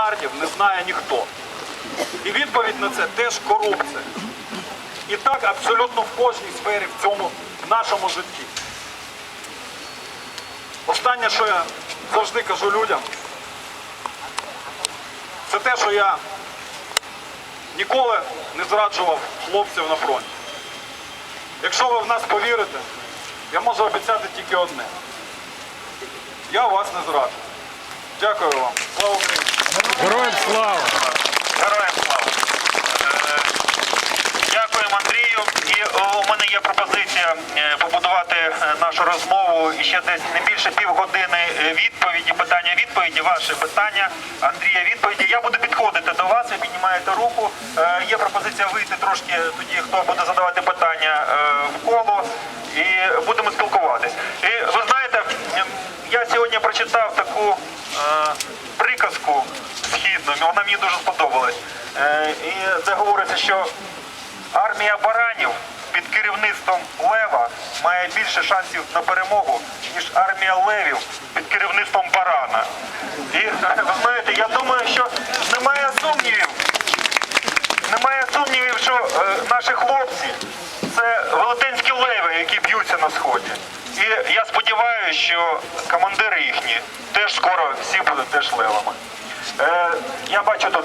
мільярдів не знає ніхто. І відповідь на це теж корупція. І так абсолютно в кожній сфері в цьому нашому житті. Останнє, що я завжди кажу людям, це те, що я ніколи не зраджував хлопців на фронті. Якщо ви в нас повірите, я можу обіцяти тільки одне. Я вас не зраджу. Дякую вам. Слава Україні! Героям слава! Героям слава. Е, Дякуємо Андрію. І у мене є пропозиція е, побудувати е, нашу розмову ще десь не більше півгодини е, відповіді, питання відповіді, ваше питання, Андрія відповіді. Я буду підходити до вас, ви піднімаєте руку. Е, Є пропозиція вийти трошки тоді, хто буде задавати питання е, в коло, і будемо спілкуватись. І ви знаєте, я сьогодні прочитав таку е, приказку східну, вона мені дуже сподобалась. Е, І це говориться, що армія баранів під керівництвом Лева має більше шансів на перемогу, ніж армія левів під керівництвом барана. І ви знаєте, я думаю, що немає сумнівів. Немає сумнівів, що е, наші хлопці це велетенські леви, які б'ються на сході. І я сподіваюся, що командири їхні теж скоро всі будуть теж левами. Е, я бачу тут.